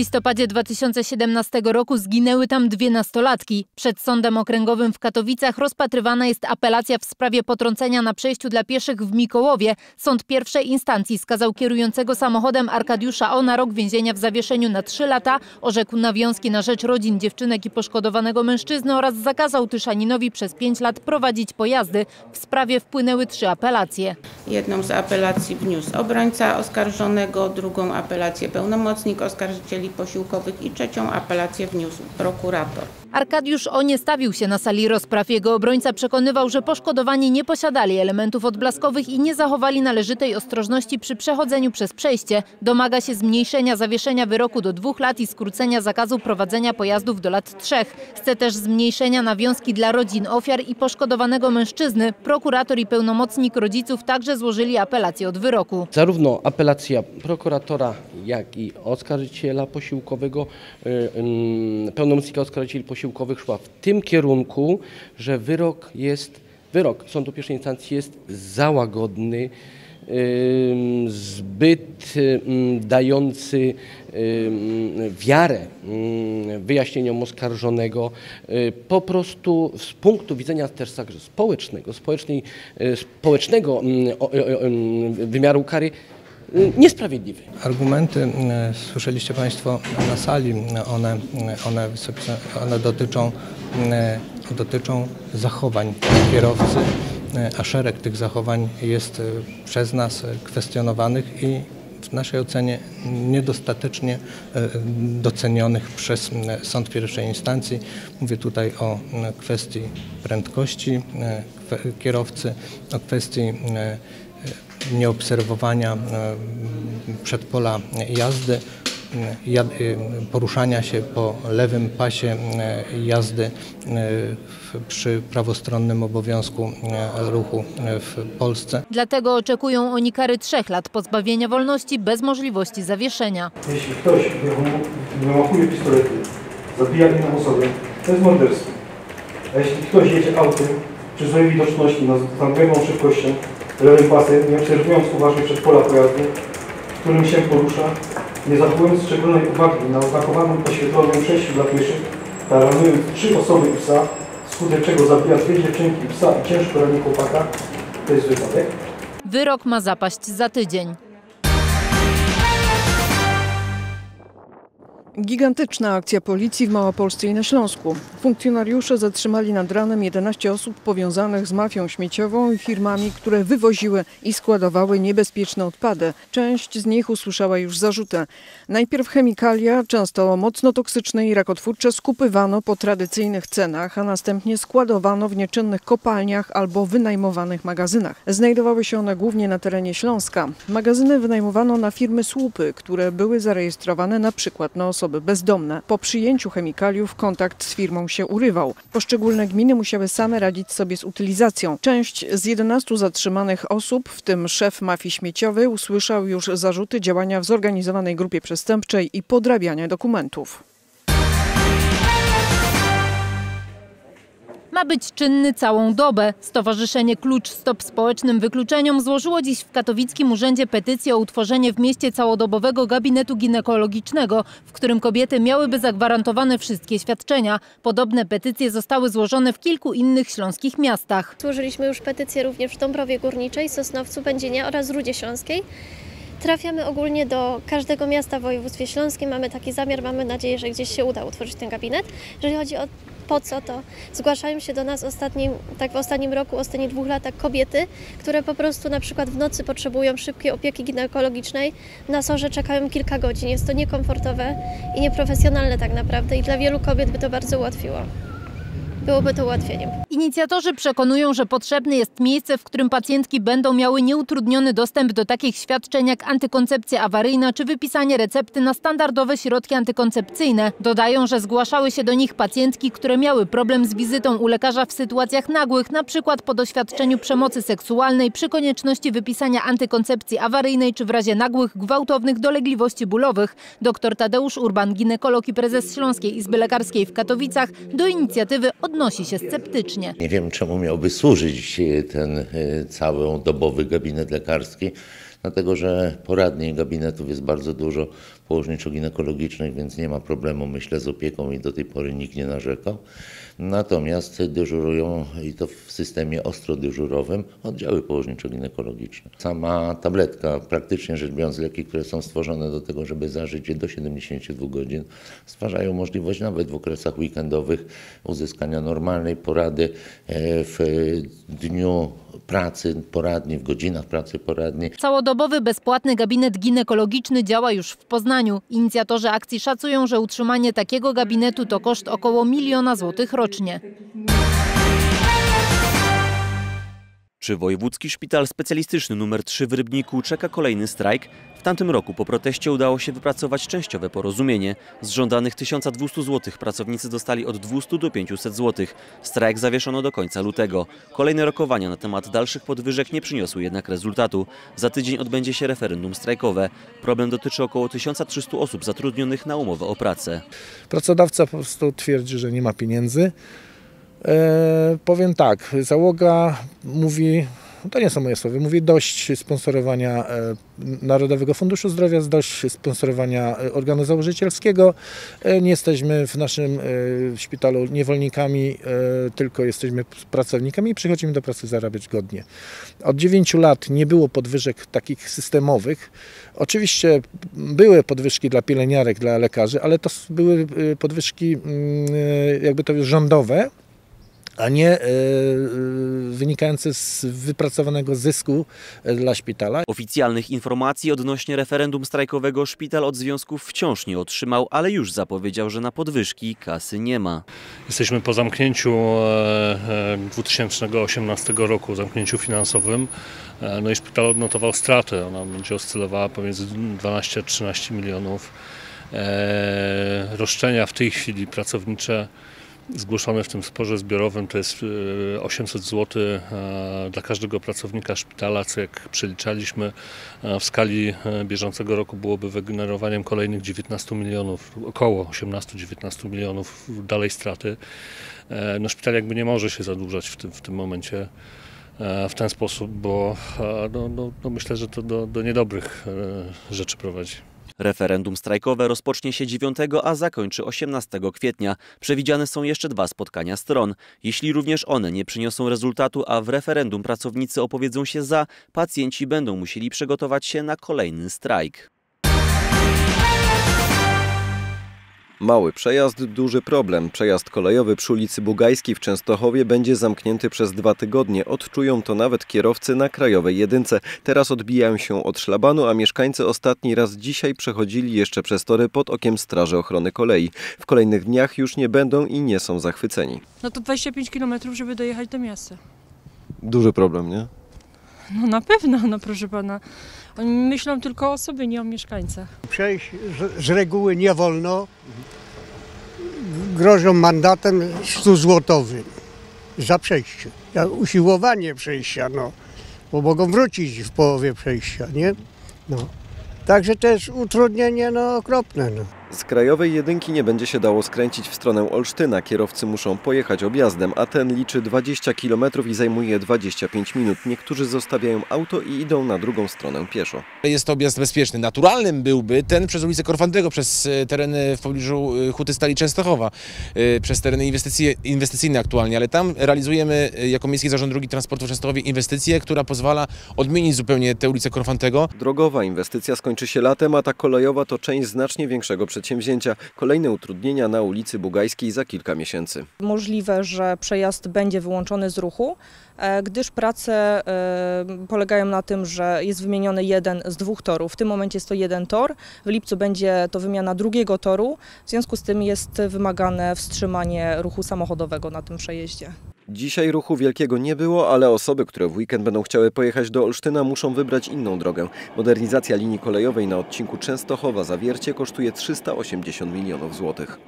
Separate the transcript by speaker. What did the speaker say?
Speaker 1: listopadzie 2017 roku zginęły tam dwie nastolatki. Przed Sądem Okręgowym w Katowicach rozpatrywana jest apelacja w sprawie potrącenia na przejściu dla pieszych w Mikołowie. Sąd pierwszej instancji skazał kierującego samochodem Arkadiusza O na rok więzienia w zawieszeniu na trzy lata, orzekł nawiązki na rzecz rodzin dziewczynek i poszkodowanego mężczyzny oraz zakazał Tyszaninowi przez pięć lat prowadzić pojazdy. W sprawie wpłynęły trzy apelacje.
Speaker 2: Jedną z apelacji wniósł obrońca oskarżonego, drugą apelację pełnomocnik oskarżycieli posiłkowych i trzecią apelację wniósł prokurator.
Speaker 1: Arkadiusz O nie stawił się na sali rozpraw. Jego obrońca przekonywał, że poszkodowani nie posiadali elementów odblaskowych i nie zachowali należytej ostrożności przy przechodzeniu przez przejście. Domaga się zmniejszenia zawieszenia wyroku do dwóch lat i skrócenia zakazu prowadzenia pojazdów do lat trzech. Chce też zmniejszenia nawiązki dla rodzin ofiar i poszkodowanego mężczyzny. Prokurator i pełnomocnik rodziców także złożyli apelację od wyroku.
Speaker 3: Zarówno apelacja prokuratora, jak i oskarżyciela posiłkowego, y, ym, pełnomocnika oskarżycieli posiłkowych szła w tym kierunku, że wyrok jest, wyrok sądu pierwszej instancji jest za łagodny, ym, zbyt dający wiarę wyjaśnieniom oskarżonego. Y, Po prostu z punktu widzenia też także społecznego, społecznej, y, społecznego wymiaru kary niesprawiedliwy.
Speaker 4: Argumenty e, słyszeliście Państwo na sali, one, one, one dotyczą, e, dotyczą zachowań kierowcy, a szereg tych zachowań jest e, przez nas kwestionowanych i w naszej ocenie niedostatecznie e, docenionych przez m, sąd pierwszej instancji. Mówię tutaj o kwestii prędkości e, kierowcy, o kwestii nieobserwowania e, przedpola jazdy, e, e, poruszania się po lewym pasie jazdy przy prawostronnym obowiązku ruchu w Polsce.
Speaker 1: Dlatego oczekują oni kary trzech lat pozbawienia wolności bez możliwości zawieszenia.
Speaker 5: Jeśli ktoś wymachuje pistoletu, zabija inną osobę, to jest morderstwo. A jeśli ktoś jedzie autem przy swojej widoczności na nadmierną szybkością, lewym pasem, nie obserwując uważnie przedpola pojazdu, którym się porusza, nie zachowując szczególnej uwagi na oznakowanym poświetlonym przejściu dla pieszych, taranując trzy osoby i psa, wskutek czego zabija dwie dziewczynki, psa i ciężko rani chłopaka, to jest wypadek.
Speaker 1: Wyrok ma zapaść za tydzień.
Speaker 6: Gigantyczna akcja policji w Małopolsce i na Śląsku. Funkcjonariusze zatrzymali nad ranem 11 osób powiązanych z mafią śmieciową i firmami, które wywoziły i składowały niebezpieczne odpady. Część z nich usłyszała już zarzuty. Najpierw chemikalia, często mocno toksyczne i rakotwórcze, skupywano po tradycyjnych cenach, a następnie składowano w nieczynnych kopalniach albo wynajmowanych magazynach. Znajdowały się one głównie na terenie Śląska. Magazyny wynajmowano na firmy słupy, które były zarejestrowane na przykład na osoby bezdomne. Po przyjęciu chemikaliów kontakt z firmą się urywał. Poszczególne gminy musiały same radzić sobie z utylizacją. Część z 11 zatrzymanych osób, w tym szef mafii śmieciowej, usłyszał już zarzuty działania w zorganizowanej grupie przestępczej i podrabiania dokumentów.
Speaker 1: Ma być czynny całą dobę. Stowarzyszenie Klucz Stop Społecznym Wykluczeniom złożyło dziś w katowickim urzędzie petycję o utworzenie w mieście całodobowego gabinetu ginekologicznego, w którym kobiety miałyby zagwarantowane wszystkie świadczenia. Podobne petycje zostały złożone w kilku innych śląskich miastach.
Speaker 7: Złożyliśmy już petycję również w Dąbrowie Górniczej, Sosnowcu, Będzinie oraz Rudzie Śląskiej. Trafiamy ogólnie do każdego miasta w województwie śląskim. Mamy taki zamiar, mamy nadzieję, że gdzieś się uda utworzyć ten gabinet. Jeżeli chodzi o po co to, zgłaszają się do nas ostatnim, tak w ostatnim roku, ostatnich dwóch latach kobiety, które po prostu na przykład w nocy potrzebują szybkiej opieki ginekologicznej. Na sorze czekają kilka godzin. Jest to niekomfortowe i nieprofesjonalne tak naprawdę i dla wielu kobiet by to bardzo ułatwiło. Byłoby to ułatwieniem.
Speaker 1: Inicjatorzy przekonują, że potrzebne jest miejsce, w którym pacjentki będą miały nieutrudniony dostęp do takich świadczeń jak antykoncepcja awaryjna czy wypisanie recepty na standardowe środki antykoncepcyjne. Dodają, że zgłaszały się do nich pacjentki, które miały problem z wizytą u lekarza w sytuacjach nagłych, na przykład po doświadczeniu przemocy seksualnej, przy konieczności wypisania antykoncepcji awaryjnej czy w razie nagłych, gwałtownych dolegliwości bólowych. Dr Tadeusz Urban, ginekolog i prezes Śląskiej Izby Lekarskiej w Katowicach, do inicjatywy odnosi się sceptycznie.
Speaker 8: Nie wiem, czemu miałby służyć ten e, cały dobowy gabinet lekarski, dlatego że poradni gabinetów jest bardzo dużo. Położniczo-ginekologicznych, więc nie ma problemu, myślę, z opieką i do tej pory nikt nie narzekał. Natomiast dyżurują i to w systemie ostrodyżurowym oddziały położniczo-ginekologiczne. Sama tabletka, praktycznie rzecz biorąc leki, które są stworzone do tego, żeby zażyć je do 72 godzin, stwarzają możliwość nawet w okresach weekendowych uzyskania normalnej porady e, w dniu pracy poradni, w godzinach pracy poradni.
Speaker 1: Całodobowy bezpłatny gabinet ginekologiczny działa już w Poznaniu. Inicjatorzy akcji szacują, że utrzymanie takiego gabinetu to koszt około miliona złotych rocznie.
Speaker 9: Czy Wojewódzki Szpital Specjalistyczny nr 3 w Rybniku czeka kolejny strajk? W tamtym roku po proteście udało się wypracować częściowe porozumienie. Z żądanych 1200 zł pracownicy dostali od 200 do 500 zł. Strajk zawieszono do końca lutego. Kolejne rokowania na temat dalszych podwyżek nie przyniosły jednak rezultatu. Za tydzień odbędzie się referendum strajkowe. Problem dotyczy około 1300 osób zatrudnionych na umowę o pracę.
Speaker 10: Pracodawca po prostu twierdzi, że nie ma pieniędzy. E, powiem tak, załoga mówi, to nie są moje słowa, mówi dość sponsorowania e, Narodowego Funduszu Zdrowia, dość sponsorowania e, organu założycielskiego. E, nie jesteśmy w naszym e, szpitalu niewolnikami, e, tylko jesteśmy pracownikami i przychodzimy do pracy zarabiać godnie. Od 9 lat nie było podwyżek takich systemowych. Oczywiście były podwyżki dla pielęgniarek, dla lekarzy, ale to były e, podwyżki mm, e, jakby to już rządowe, a nie e, e, wynikające z wypracowanego zysku e, dla szpitala.
Speaker 9: Oficjalnych informacji odnośnie referendum strajkowego szpital od związków wciąż nie otrzymał, ale już zapowiedział, że na podwyżki kasy nie ma.
Speaker 11: Jesteśmy po zamknięciu e, e, 2018 roku, zamknięciu finansowym. No i szpital odnotował stratę. Ona będzie oscylowała pomiędzy 12 a 13 milionów. Roszczenia w tej chwili pracownicze zgłoszone w tym sporze zbiorowym to jest e, 800 zł e, dla każdego pracownika szpitala, co jak przeliczaliśmy e, w skali e, bieżącego roku byłoby wygenerowaniem kolejnych 19 milionów, około 18-19 milionów dalej straty. E, No szpital jakby nie może się zadłużać w tym, w tym momencie e, w ten sposób, bo e, no, no, no myślę, że to do, do niedobrych e, rzeczy prowadzi.
Speaker 9: Referendum strajkowe rozpocznie się 9, a zakończy 18 kwietnia. Przewidziane są jeszcze dwa spotkania stron. Jeśli również one nie przyniosą rezultatu, a w referendum pracownicy opowiedzą się za, pacjenci będą musieli przygotować się na kolejny strajk.
Speaker 12: Mały przejazd, duży problem. Przejazd kolejowy przy ulicy Bugajskiej w Częstochowie będzie zamknięty przez dwa tygodnie. Odczują to nawet kierowcy na Krajowej Jedynce. Teraz odbijają się od szlabanu, a mieszkańcy ostatni raz dzisiaj przechodzili jeszcze przez tory pod okiem Straży Ochrony Kolei. W kolejnych dniach już nie będą i nie są zachwyceni.
Speaker 13: No to 25 km, żeby dojechać do miasta.
Speaker 12: Duży problem, nie?
Speaker 13: No na pewno, no proszę pana. Oni myślą tylko o sobie, nie o mieszkańcach.
Speaker 14: Przejść z, reguły nie wolno. Grożą mandatem 100 złotowym za przejście. Usiłowanie przejścia, no. Bo mogą wrócić w połowie przejścia, nie? No. Także to jest utrudnienie no, okropne. No.
Speaker 12: Z Krajowej Jedynki nie będzie się dało skręcić w stronę Olsztyna. Kierowcy muszą pojechać objazdem, a ten liczy 20 km i zajmuje 25 minut. Niektórzy zostawiają auto i idą na drugą stronę pieszo.
Speaker 15: Jest to objazd bezpieczny. Naturalnym byłby ten przez ulicę Korfantego, przez e, tereny w pobliżu e, Huty Stali Częstochowa, e, przez tereny inwestycyjne aktualnie, ale tam realizujemy jako Miejski Zarząd Drogi Transportu w Częstochowie inwestycję, która pozwala odmienić zupełnie tę ulicę Korfantego.
Speaker 12: Drogowa inwestycja skończy się latem, a ta kolejowa to część znacznie większego przedsięwzięcia. Kolejne utrudnienia na ulicy Bugajskiej za kilka miesięcy.
Speaker 16: Możliwe, że przejazd będzie wyłączony z ruchu, e, gdyż prace e, polegają na tym, że jest wymieniony jeden z dwóch torów. W tym momencie jest to jeden tor, w lipcu będzie to wymiana drugiego toru, w związku z tym jest wymagane wstrzymanie ruchu samochodowego na tym przejeździe.
Speaker 12: Dzisiaj ruchu wielkiego nie było, ale osoby, które w weekend będą chciały pojechać do Olsztyna muszą wybrać inną drogę. Modernizacja linii kolejowej na odcinku Częstochowa-Zawiercie kosztuje 380 milionów złotych.